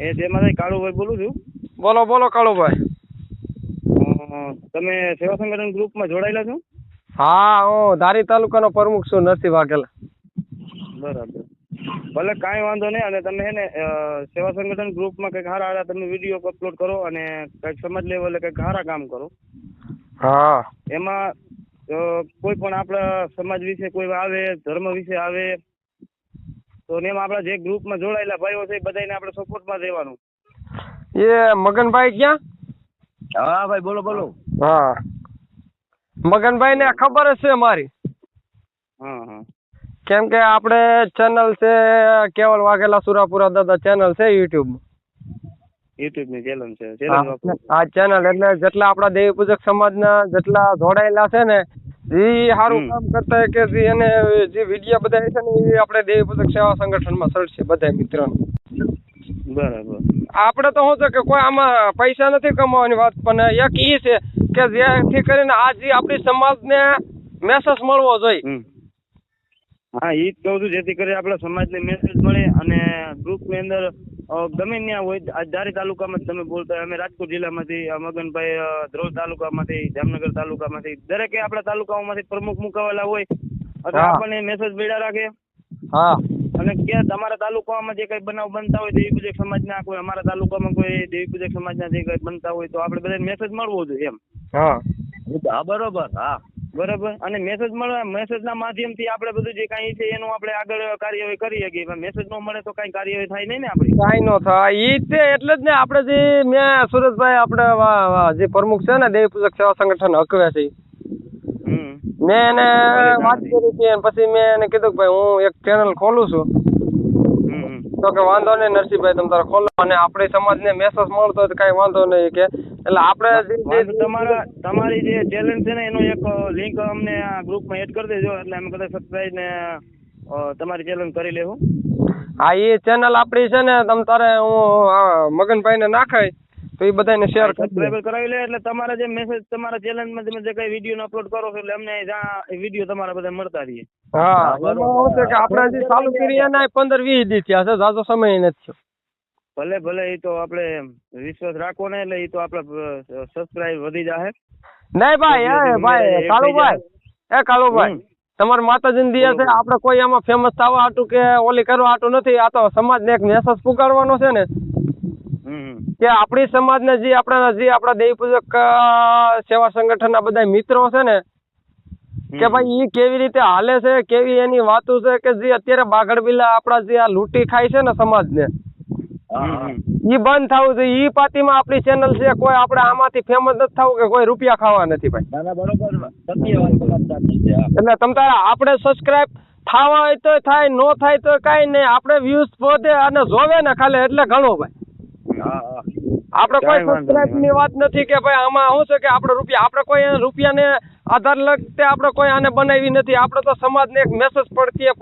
એ જેમાંથી કાળુભાઈ બોલું છું. બોલો બોલો કાળુભાઈ. તમે સેવા સંગઠન ગ્રુપમાં જોડાયેલા છો? હા હું ધારી તાલુકાનો પ્રમુખ છું નરસિંહ વાઘેલા. બરાબર. ભલે કાંઈ વાંધો નહીં અને તમે હે ને સેવા સંગઠન ગ્રુપમાં કંઈક હારા હારા તમે વીડિયો અપલોડ કરો અને કંઈક સમાજ લેવલે કંઈક સારા કામ કરો. હા. એમાં કોઈ પણ આપણા સમાજ વિશે કોઈ આવે ધર્મ વિશે આવે તો એમ આપણા જે ગ્રુપમાં જોડાયેલા ભાઈઓ છે બધાને આપણે સપોર્ટમાં રહેવાનું. એ મગનભાઈ ક્યાં? હા ભાઈ બોલો બોલો. હા. મગનભાઈ ને ખબર જ છે મારી કેમ કે આપણે ચેનલ છે કેવલ વાઘેલા સુરાપુરા દાદા ચેનલ છે યુટ્યુબ યુટ્યુબની ચેનલ છે આ ચેનલ એટલે જેટલા આપણા દેવી પૂજક સમાજના જેટલા જોડાયેલા છે ને એ સારું કામ કરતા કે જી એને જે વિડિયા બધા છે ને એ આપણે દેવી પૂજક સેવા સંગઠનમાં છે બધા મિત્રોને. બરાબર. આપણે તો શું છે કે કોઈ આમાં પૈસા નથી કમાવાની વાત પણ એક ઈ છે કે જેથી કરીને આ જે આપણી સમાજને મેસેજ મળવો જોઈએ. હા એ જ કહું છું જેથી કરી આપણા સમાજને મેસેજ મળે અને ગ્રુપની અંદર ગમે ત્યાં હોય ધારી તાલુકામાં તમે બોલતા અમે રાજકોટ જિલ્લામાંથી મગનભાઈ ધ્રોલ તાલુકામાંથી જામનગર તાલુકામાંથી દરેકે આપણા તાલુકાઓમાંથી પ્રમુખ મુકાવેલા હોય. એટલે આપણને મેસેજ મળ્યા રાખે. હા. અને ક્યાં તમારા તાલુકામાં જે કઈ બનાવ બનતા હોય દેવી પૂજક સમાજના કોઈ અમારા તાલુકામાં કોઈ દેવી પૂજક સમાજના જે કઈ બનતા હોય તો આપણે બધા મેસેજ મળવો જોઈએ એમ. હા બરોબર. હા. બરાબર? અને મેસેજ મળે મેસેજના માધ્યમથી આપણે બધું જે કાંઈ છે એનું આપણે આગળ કાર્યવાહી કરી શકીએ. પણ મેસેજ ન મળે તો કાંઈ કાર્યવાહી થાય નહીં ને આપણી? કાંઈ નો થાય. એ તે એટલે જ ને આપણે જે મેં સુરજભાઈ આપણે જે પ્રમુખ છે ને દેવી પૂજક સેવા સંગઠન હકવે છે હમ. મેં એને વાત કરી હતી પછી મેં એને કીધું કે ભાઈ હું એક ચેનલ ખોલું છું. તો કે વાંધો નહીં નરસિંહભાઈ તમે તારે ખોલો. અને આપણી સમાજને મેસેજ મળતો હોય તો કાંઈ વાંધો નહીં કે. એટલે આપણે તમારા તમારી જે ચેલેન્જ છે ને એનો એક લિંક અમને આ ગ્રુપમાં એડ કરી દેજો. એટલે અમે કદાચ સબસ્ક્રાઇબ ને તમારી ચેલેન્જ કરી લેવું. હા એ ચેનલ આપણી છે ને તમ તારે હું મગનભાઈને નાખાય. તો એ બધાને શેર સબસ્ક્રાઇબર કરાવી લે એટલે તમારા જે મેસેજ તમારા ચેલેન્જમાં તમે જે કઈ વીડિયો અપલોડ કરો છો એટલે અમને વીડિયો તમારા બધા મળતા રહીએ. હા બરોબર. છે કે આપણે જે ચાલુ કરી એના 15 20 દી થયા છે જાજો સમય નથી થયો. ભલે ભલે એ તો આપણે વિશ્વાસ રાખવો ને એટલે એ તો આપણે સબસ્ક્રાઇબ વધી જાહે. નહીં ભાઈ એ ભાઈ કાળુભાઈ. એ કાળુભાઈ ભાઈ તમારા માતાજીને દિયા છે. આપણે કોઈ એમાં ફેમસ થવા હાટું કે ઓલી કરવા હાટું નથી આ તો સમાજને એક મેસેજ પુગાડવાનો છે ને કે આપણી સમાજના જે આપણા જે આપણા દેવી પૂજક સેવા સંગઠનના બધા મિત્રો છે ને કે ભાઈ ઈ કેવી રીતે હાલે છે કેવી એની વાતો છે કે જે અત્યારે બાગડ બિલા આપણા જે આ લૂંટી ખાય છે ને સમાજને ઈ બંધ થવું છે ઈ પાતીમાં આપણી ચેનલ છે કોઈ આપણે આમાંથી ફેમસ નથી થવું કે કોઈ રૂપિયા ખાવા નથી ભાઈ. ના ના બરોબર. સત્ય વાત તમારી સાચી છે હા. એટલે તમ તારા આપણે સબસ્ક્રાઇબ થવા હોય તો થાય નો થાય તો કાંઈ નહીં. આપણે વ્યૂઝ વધે અને જોવે ને ખાલી એટલે ઘણો ભાઈ. આપણે કોઈ સબસ્ક્રાઇબની વાત નથી કે ભાઈ આમાં શું છે કે આપણે રૂપિયા આપણે કોઈ રૂપિયાને આધાર લગતે આપણે કોઈ આને બનાવી નથી. આપણે તો સમાજને એક મેસેજ પડતી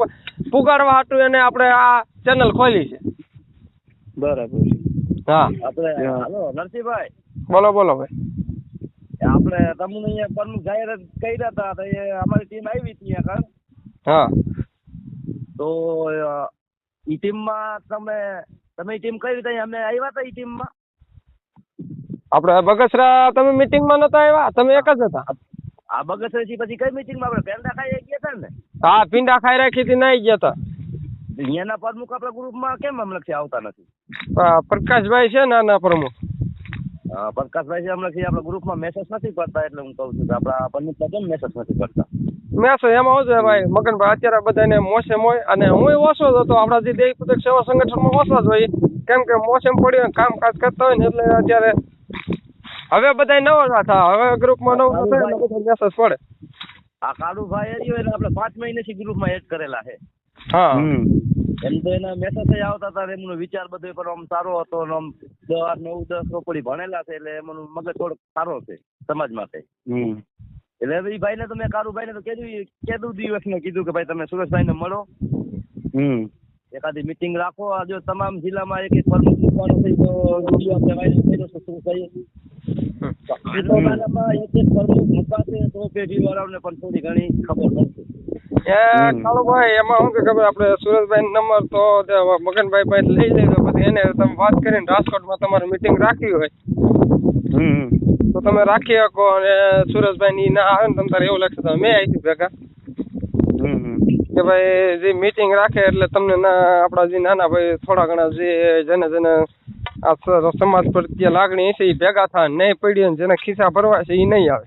પુગાડવા હાટું એને આપણે આ ચેનલ ખોલી છે. બરાબર હા. આપણે હા. હાલો નરસિંહભાઈ. બોલો બોલો ભાઈ. આપણે તમને અહીંયા પરનું જાહેરાત કર્યા હતા તો એ અમારી ટીમ આવી હતી અહીંયા આગળ હા. તો ઈ ટીમમાં તમે તમે ટીમ કઈ રીતે અમે આવ્યા હતા ટીમ ટીમમાં આપણે બગસરા તમે મીટિંગમાં નતા આવ્યા? તમે એક જ હતા? આ બગસરથી પછી કઈ મીટિંગમાં આપણે પેંડા ખાઈ ગયા હતા ને? હા પિંડા ખાઈ રાખી હતી નાઈ ગયા હતા. અહીંયાના પ્રમુખ આપણા ગ્રુપમાં કેમ અમલક્ષી આવતા નથી? પ્રકાશભાઈ છે ને આના પ્રમુખ. પ્રકાશભાઈ છે અમલક્ષી આપણા ગ્રુપમાં મેસેજ નથી કરતા એટલે હું કહું છું કે આપણા પ્રમુખ કેમ મેસેજ નથી કરતા. મેં શું એમાં છે ભાઈ મગનભાઈ અત્યારે બધાને મોસમ હોય અને હું ઓછો જ હતો. આપણા જે દેહ સેવા સંગઠનમાં ઓછો જ હોય. કેમ કે મોસમ પડ્યું કામકાજ કરતા હોય ને એટલે અત્યારે હવે બધા નવા થા. હવે ગ્રુપમાં નવું થાય એટલે બધા મેસેજ પડે. આ કાળુભાઈ રહ્યો એટલે આપણે પાંચ મહિનેથી ગ્રુપમાં એડ કરેલા છે. હા. એમ તો એના મેસેજ આવતા હતા એમનો વિચાર બધો પણ આમ સારો હતો અને આમ દસ નવ દસ ચોપડી ભણેલા છે એટલે એમનું મગજ થોડોક સારો છે સમાજ માટે એટલે હવે ભાઈ ને તો મેં કારુભાઈને તો કીધું કીધું દિવસ ને કીધું કે ભાઈ તમે સુરેશભાઈને મળો. એકાદી મીટિંગ રાખો. આ જો તમામ જિલ્લામાં એક એક પ્રમુખ મૂકવાનો થઈ તો વીડિયો આપણે વાયરલ કર્યો છે શું કહીએ એક એક પ્રમુખ મુકાશે તો પેઢીવાળાઓને પણ થોડી ઘણી ખબર પડશે. કાળુભાઈ એમાં શું કે ખબર? આપણે સુરજભાઈ નંબર તો તે મગનભાઈ પાસે લઈ લેજો પછી એને તમે વાત કરીને રાજકોટમાં તમારે મીટિંગ રાખવી હોય. હમ. તો તમે રાખી શકો અને સુરજભાઈ ની ના આવે ને તમારે તારે એવું લાગશે તમે મેં આવી ભેગા. કે ભાઈ જે મીટિંગ રાખે એટલે તમને ના આપણા જે નાના ભાઈ થોડા ઘણા જે જેને જેને આ સમાજ પ્રત્યે લાગણી છે એ ભેગા થાય નહીં પડી ને જેને ખિસ્સા ભરવા છે એ નહીં આવે.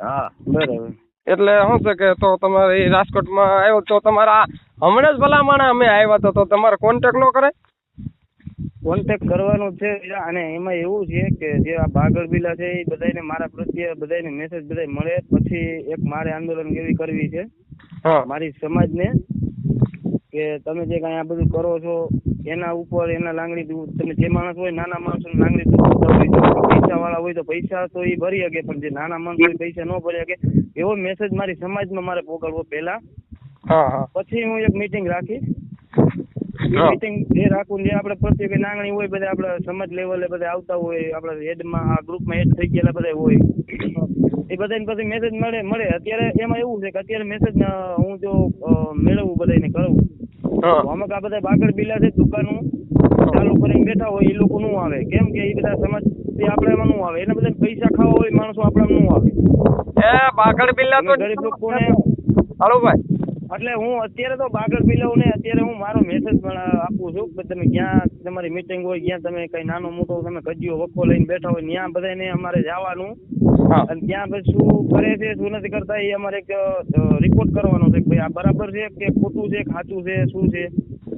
હા બરાબર. એટલે શું છે કે તો તમારે રાજકોટમાં આવ્યો તો તમારા હમણાં જ ભલામણ અમે આવ્યા તો તો તમારે કોન્ટેક્ટ ન કરે કોન્ટેક્ટ કરવાનો છે અને એમાં એવું છે કે જે આ ભાગળ બિલા છે એ બધાને મારા પ્રત્યે બધાને મેસેજ બધા મળે. પછી એક મારે આંદોલન એવી કરવી છે મારી સમાજને કે તમે જે કાંઈ આ બધું કરો છો એના ઉપર એના લાંગણી તમે જે માણસ હોય નાના માણસો લાંગણી પૈસા વાળા હોય તો પૈસા તો એ ભરી શકે પણ જે નાના માણસ હોય પૈસા ન ભરી શકે એવો મેસેજ મારી સમાજમાં મારે પોકળવો પહેલા. પછી હું એક મીટિંગ રાખીશ. મીટિંગ જે રાખવું જે આપણે પ્રત્યેક લાગણી હોય બધા આપણે સમાજ લેવલે બધા આવતા હોય આપણા હેડમાં આ ગ્રુપમાં હેડ થઈ ગયેલા બધા હોય. એ બધાને પછી મેસેજ મળે મળે. અત્યારે એમાં એવું છે કે અત્યારે મેસેજ હું જો મેળવું બધાને કરું અમુક આ બધા બાગડ બિલા છે દુકાનો ચાલુ કરીને બેઠા હોય એ લોકો નું આવે. કેમ કે એ બધા સમાજ આપણે એમાં નું આવે. એને બધા પૈસા ખાવા હોય માણસો આપણા નું આવે. એ બાગડ બિલ્લા તો ગરીબ લોકોને હાલો ભાઈ. એટલે હું અત્યારે તો બાગડ બિલાવું ને અત્યારે હું મારો મેસેજ પણ આપું છું કે તમે ક્યાં તમારી મીટિંગ હોય ક્યાં તમે કઈ નાનો મોટો તમે કજિયો વખો લઈને બેઠા હોય ત્યાં બધાને અમારે જવાનું. અને ત્યાં પછી શું કરે છે શું નથી કરતા એ અમારે એક રિપોર્ટ કરવાનો છે કે ભાઈ આ બરાબર છે કે ખોટું છે કે સાચું છે શું છે?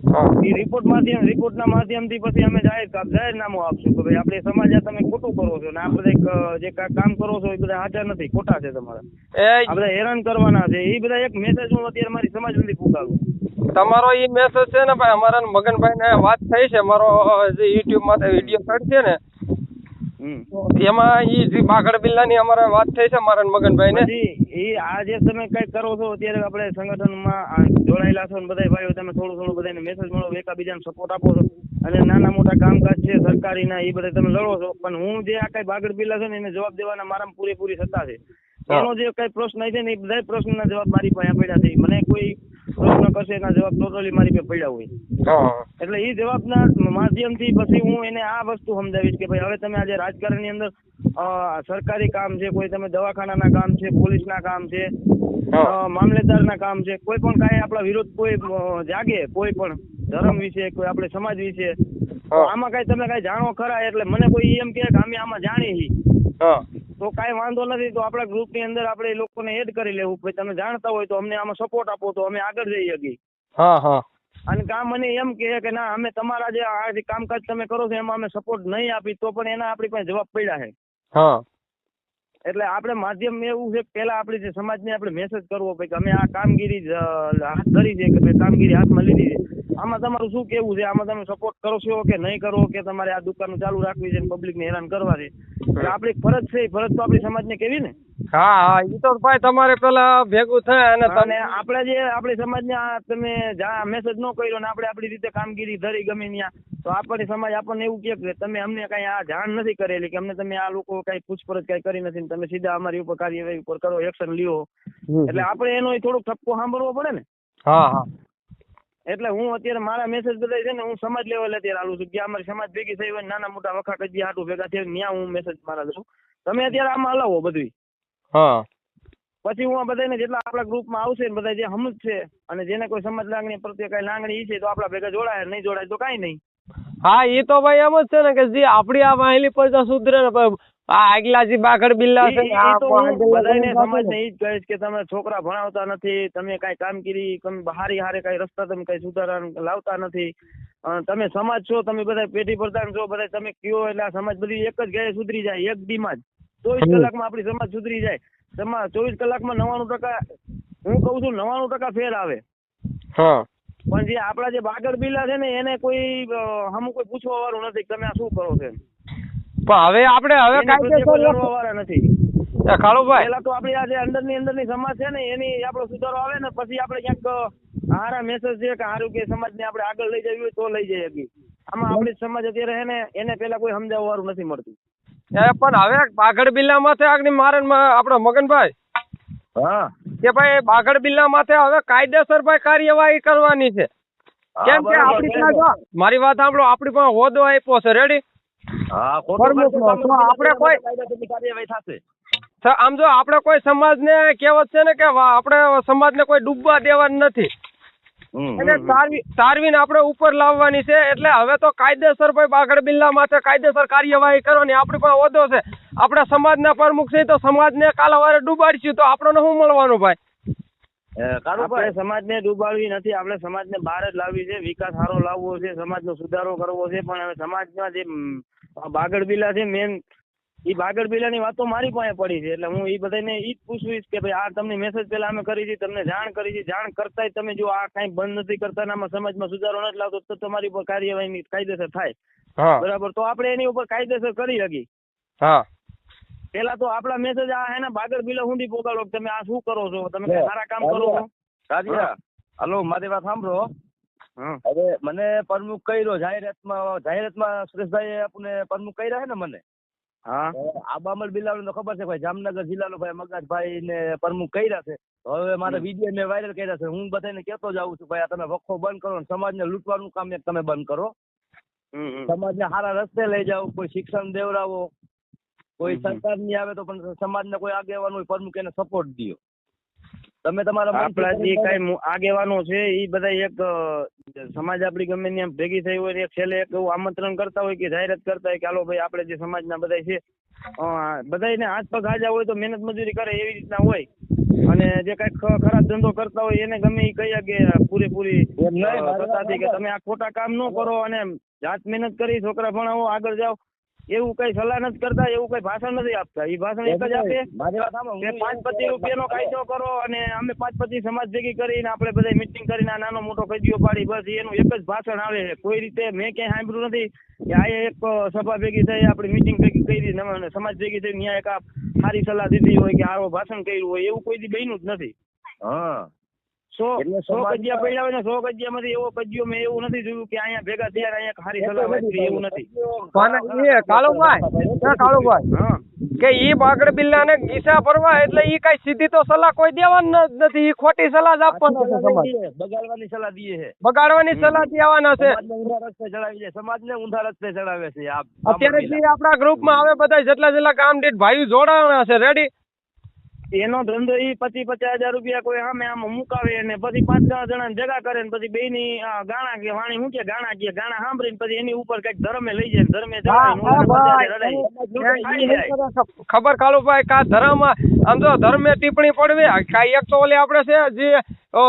એ રિપોર્ટ માધ્યમ રિપોર્ટના માધ્યમથી પછી અમે જાહેર જાહેરનામું આપશું. કે ભાઈ આપણે સમાજ આ તમે ખોટું કરો છો ને આ બધા જે કામ કરો છો એ બધા સાચા નથી ખોટા છે તમારા. આ બધા હેરાન કરવાના છે. એ બધા એક મેસેજ હું અત્યારે મારી સમાજ સુધી પુગાડું તમારો ઈ મેસેજ છે ને ભાઈ અમારા મગનભાઈ ને વાત થઈ છે મારો જે યુટ્યુબમાં વીડિયો ચડ છે ને એમાં ઈ બાગડ બિલ્લા ની અમારે વાત થઈ છે મારા મગનભાઈ ને એ આ જે તમે કઈ કરો છો અત્યારે આપણે સંગઠનમાં જોડાયેલા છો ને બધા ભાઈઓ તમે થોડું થોડું બધાને મેસેજ મળો એકબીજાને સપોર્ટ આપો છો. અને નાના મોટા કામકાજ છે સરકારીના એ બધા તમે લડો છો. પણ હું જે આ કઈ બાગડ પીલા છે ને એને જવાબ દેવાના મારામાં પૂરેપૂરી સત્તા છે. એનો જે કઈ પ્રશ્ન છે ને એ બધા પ્રશ્નના જવાબ મારી પાસે પડ્યા છે. મને કોઈ પ્રશ્ન કરશે એના જવાબ ટોટલી મારી પાસે પડ્યા હોય. એટલે એ જવાબના માધ્યમથી પછી હું એને આ વસ્તુ સમજાવીશ કે ભાઈ હવે તમે આજે રાજકારણની અંદર સરકારી કામ છે કોઈ તમે દવાખાનાના કામ છે પોલીસના કામ છે મામલેદારના કામ છે કોઈ પણ કાંઈ આપણા વિરોધ કોઈ જાગે કોઈ પણ ધર્મ વિશે કોઈ આપણે સમાજ વિશે આમાં કઈ તમે કઈ જાણો ખરા? એટલે મને કોઈ એમ કે અમે આમાં હા. તો કાંઈ વાંધો નથી તો આપણા ગ્રુપની અંદર આપણે એ લોકોને એડ કરી લેવું. ભાઈ તમે જાણતા હોય તો અમને આમાં સપોર્ટ આપો તો અમે આગળ જઈ શકીએ. હા હા. અને કામ મને એમ કહે કે ના અમે તમારા જે આ જે કામકાજ તમે કરો છો એમાં અમે સપોર્ટ નહીં આપી તો પણ એના આપણી પાસે જવાબ પડ્યા છે. હા. એટલે આપણે માધ્યમ એવું છે પેલા આપણે જે સમાજને આપણે મેસેજ કરવો કે અમે આ કામગીરી હાથ ધરી છે કે કામગીરી હાથમાં લીધી છે. આમાં તમારું શું કેવું છે? આમાં તમે સપોર્ટ કરો છો કે નહીં કરો કે તમારે આ દુકાન ચાલુ રાખવી છે પબ્લિકને હેરાન કરવા છે? આપણી ફરજ છે ફરજ તો આપણી સમાજને કેવી ને? હા હા ઈ તો ભાઈ તમારે પેલા ભેગું થાય અને તમે આપણે જે આપણી સમાજને તમે મેસેજ ન કર્યો ને આપણે આપણી રીતે કામગીરી ધરી ગમે ત્યાં તો આપણી સમાજ આપણને એવું કહે કે તમે અમને કઈ આ જાણ નથી કરેલી કે અમને તમે આ લોકો કઈ પૂછપરછ કઈ કરી નથી ને તમે સીધા અમારી ઉપર કાર્યવાહી ઉપર કરો એક્શન લ્યો. એટલે આપણે એનો થોડોક ઠપકો સાંભળવો પડે ને. હા હા. એટલે હું અત્યારે મારા મેસેજ બધા છે ને હું સમાજ લેવલે અત્યારે આલું છું. કે અમારી સમાજ ભેગી થઈ હોય નાના મોટા વખા કજી હાટું ભેગા થયા ત્યાં હું મેસેજ મારા છું તમે અત્યારે આમાં હલાવો બધું હા. પછી હું આ બધાને જેટલા આપણા ગ્રુપમાં આવશે ને બધા જે હમજ છે અને જેને કોઈ સમાજ લાગણી પ્રત્યે કઈ લાગણી છે તો આપણા ભેગા જોડાય નહીં જોડાય તો કઈ નહીં. હા એ તો ભાઈ એમ જ છે ને કે જે આપણી આ વાહેલી પડતા સુધરે ને આ આગલા જે બિલ્લા છે ને સમજ ને. ઈ જ કહીશ કે તમે છોકરા ભણાવતા નથી તમે કઈ કામગીરી તમે હારી હારે કઈ રસ્તા તમે કઈ સુધારા લાવતા નથી. તમે સમાજ છો તમે બધા પેઢી પ્રધાન છો બધા તમે કયો એટલે આ સમાજ બધી એક જ ગાয়ে સુધરી જાય એક દીમાં જ. ચોવીસ. કલાકમાં આપણી સમાજ સુધરી જાય. સમાજ ચોવીસ કલાકમાં નવાણું ટકા હું કઉ છું નવાણું ટકા ફેર આવે. હા. પણ જે આપણા જે બાગડ બિલા છે ને એને કોઈ હમ કોઈ પૂછવા વાળું નથી તમે આ શું કરો છો પણ હવે આપણે હવે કાયદેસર લડવા વાળા નથી. કાળુભાઈ પેલા તો આપણી આ જે અંદરની અંદરની સમાજ છે ને એની આપણો સુધારો આવે ને પછી આપણે ક્યાંક હારા મેસેજ છે કે હારું કે સમાજને આપણે આગળ લઈ જવી હોય તો લઈ જઈએ આમાં આપણી સમાજ અત્યારે છે ને એને પેલા કોઈ સમજાવવા વાળું નથી મળતું. એ પણ હવે બાગડ બિલ્લા માથે આગળ મારે ને આપણો મગનભાઈ. હા. કે ભાઈ બાગડ બિલ્લા માથે હવે કાયદેસર ભાઈ કાર્યવાહી કરવાની છે. કેમ કે આપણી મારી વાત સાંભળો આપણી પાસે હોદો આપ્યો છે. રેડી આપણે કોઈ- કાયદેસરની કાર્યવાહી થશે. આમ જો આપણે કોઈ સમાજને કહેવત છે ને કે આપડે આપણે સમાજને કોઈ ડૂબવા દેવાનું નથી. હમ, તારવી તારવીને આપણે ઉપર લાવવાની છે એટલે હવે તો કાયદેસર ભાઈ બાગડ બિલ્લા માટે કાયદેસર કાર્યવાહી કરવાની આપણી પાસે હોદ્દો છે. આપણા સમાજના પ્રમુખ છે તો સમાજને કાલાવારે ડૂબાડશું તો આપણને શું મળવાનું ભાઈ? આપણે કાળુભાઈ સમાજને ડૂબાડવી નથી આપણે સમાજને બહાર જ લાવવી છે વિકાસ સારો લાવવો છે સમાજનો સુધારો કરવો છે પણ હવે સમાજમાં જે બાગડ બિલા છે મેન ઈ બાગડની વાતો મારી પાસે પડી છે. એટલે હું એ બધાને એ જ પૂછવીશ કે ભાઈ આ તમને મેસેજ પેલા અમે કરી છે તમને જાણ કરી છે જાણ કરતાંય તમે જો આ કાંઈ બંધ નથી કરતા આમાં સમાજમાં સુધારો નથી લાવતો તો તમારી ઉપર કાર્યવાહી કાયદેસર થાય. બરાબર? તો આપણે એની ઉપર કાયદેસર કરી શકી હા. પેલા તો આપણા મેસેજ આ હે ને બાગડ બિલા હુંડી પોગાડો તમે આ શું કરો છો? તમે સારા કામ કરો છો? કાજિયા હાલો મારી વાત સાંભળો. હા હવે મને પ્રમુખ કર્યો જાહેરાતમાં જાહેરાતમાં સુરેશભાઈ આપણને પ્રમુખ કર્યા છે ને મને? હા? આબામલ બિલાવલ તો ખબર છે ભાઈ જામનગર જિલ્લાનો ભાઈ મગજભાઈ ને પ્રમુખ કર્યા છે. હવે મારા વીડિયો મેં વાયરલ કર્યા છે. હું બધાને કેતો જાઉં છું ભાઈ આ તમે વખો બંધ કરો ને સમાજને લૂંટવાનું કામ એક તમે બંધ કરો. સમાજ ને સમાજને સારા રસ્તે લઈ જાઓ કોઈ શિક્ષણ દેવડાવો કોઈ સરકારની આવે તો પણ સમાજને કોઈ આગેવાન હોય પ્રમુખ એને સપોર્ટ દો તમે તમારા આપણા જે કઈ આગેવાનો છે એ બધા એક સમાજ આપણી ગમે ત્યાં ભેગી થઈ હોય એક છેલ્લે એક એવું આમંત્રણ કરતા હોય કે જાહેરાત કરતા હોય કે હાલો ભાઈ આપણે જે સમાજના બધા છે અ, બધાયને હાથ પગ હાજા હોય તો મહેનત મજૂરી કરે એવી રીતના હોય. અને જે કઈ ખરાબ ધંધો કરતા હોય એને ગમે એ કહીએ કે પૂરેપૂરી સત્તાથી કે તમે આ ખોટા કામ ન કરો અને જાત મહેનત કરી છોકરા ભણાવો આગળ જાઓ. એવું કઈ સલાહ નથી કરતા એવું કઈ ભાષણ નથી આપતા. એ ભાષણ એક જ આપે પાંચ પચીસ રૂપિયાનો કાયદો કરો અને અમે પાંચ પચીસ સમાજ ભેગી કરીને આપણે બધા મિટિંગ કરીને નાનો મોટો કજિયો પાડી બસ એનું એક જ ભાષણ આવે છે. કોઈ રીતે મેં ક્યાંય સાંભળ્યું નથી કે આ એક સભા ભેગી થઈ આપણી મિટિંગ ભેગી કરી સમાજ ભેગી થઈ ત્યાં એક સારી સલાહ દીધી હોય કે આવો ભાષણ કર્યું હોય એવું કોઈ દી બન્યું જ નથી. હા. સો સો કજિયા પડ્યા ને સો કજિયામાંથી એવો કજિયો મેં એવું નથી જોયું કે અહીંયા ભેગા થયા અહીંયા સારી સલાહ વાંચી એવું નથી. કાળુભાઈ કાળુભાઈ કે ઈ બાગડ બિલ્લાને ગીસા ભરવા એટલે ઈ કઈ સીધી તો સલાહ કોઈ દેવાની નથી. ઈ ખોટી સલાહ જ આપવાનો છે બગાડવાની સલાહ દે છે. બગાડવાની સલાહ દેવાના છે. સમાજને ઊંધા રસ્તે ચડાવી છે સમાજને ઊંધા રસ્તે ચડાવે છે આ અત્યારે જે આપણા ગ્રુપમાં હવે બધા જેટલા જેટલા કામ દીઠ ભાઈઓ જોડાવાના છે રેડી એનો ધંધો ઈ પચી પચાસ હજાર રૂપિયા કોઈ સામે આમ મુકાવે ને પછી પાંચ દસ જણા જગા કરે ને પછી બે ની ગાણા કે વાણી હું કે ગાણા કે ગાણા સાંભળીને પછી એની ઉપર કંઈક ધર્મે લઈ જાય ધર્મે ને. ખબર કાળુભાઈ કા ધર્મ આમ તો ધર્મે ટિપ્પણી પડવી કા એક તો ઓલી આપણે છે જે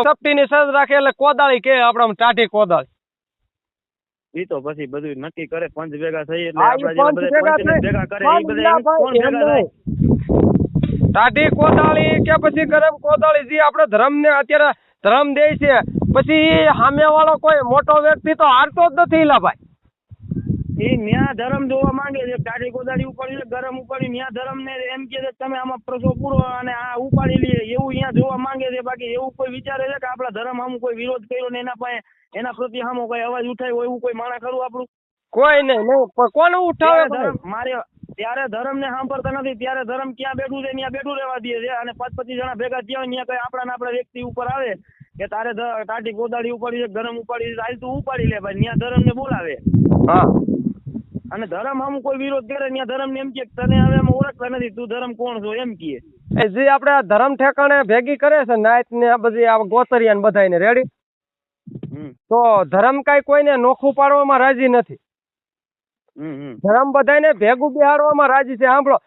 સપટીની સજ રાખે એટલે કોદાળી કે આપણે ટાઢી કોદાળી. એ તો પછી બધું નક્કી કરે પંચ ભેગા થઈ એટલે આપણા ભેગા કરે ઈ બધા કોણ ભેગા થાય? ટાઢી કોદાળી કે પછી ગરમ કોદાળી જે આપણે ધર્મને અત્યારે ધર્મ દે છે પછી સામે વાળો કોઈ મોટો વ્યક્તિ તો હારતો જ નથી લા ભાઈ. એ ન્યા ધર્મ જોવા માંગે છે કાઢી કોદાળી ઉપાડી ગરમ ઉપાડી ન્યા ધર્મ ને એમ કે છે તમે આમાં પ્રસો પૂરો અને આ ઉપાડી લઈએ એવું અહીંયા જોવા માંગે છે બાકી એવું કોઈ વિચારે છે કે આપણા ધર્મ સામું કોઈ વિરોધ કર્યો ને એના પાસે એના પ્રતિ સામો કોઈ અવાજ ઉઠાવ્યો એવું કોઈ માણા ખરું આપણું? કોઈ નહીં કોને ઉઠાવે મારે ત્યારે ધર્મ ને સાંભળતા નથી ત્યારે ધર્મ ક્યાં બેઠું છે ત્યાં બેઠું રહેવા દે છે. અને પાંચ પચીસ જણા ભેગા થયા હોય ત્યાં કઈ આપણા ને આપણા વ્યક્તિ ઉપર આવે કે તારે ટાટી કોદાળી ઉપાડી છે ગરમ ઉપાડી છે હાલ તું ઉપાડી લે ભાઈ ત્યાં ધર્મ ને બોલાવે. હા. અને ધર્મ આમ કોઈ વિરોધ કરે ત્યાં ધર્મ ને એમ કે તને હવે એમ ઓળખતા નથી તું ધર્મ કોણ છો એમ કે. એ જે આપણે આ ધર્મ ઠેકાણે ભેગી કરે છે નાયત ને આ બધી આ ગોતરિયા ને બધાયને રેડી તો ધર્મ કાંઈ કોઈને નોખું પાડવામાં રાજી નથી. ધર્મ બધાને ભેગું બેહાડવામાં રાજી છે સાંભળો.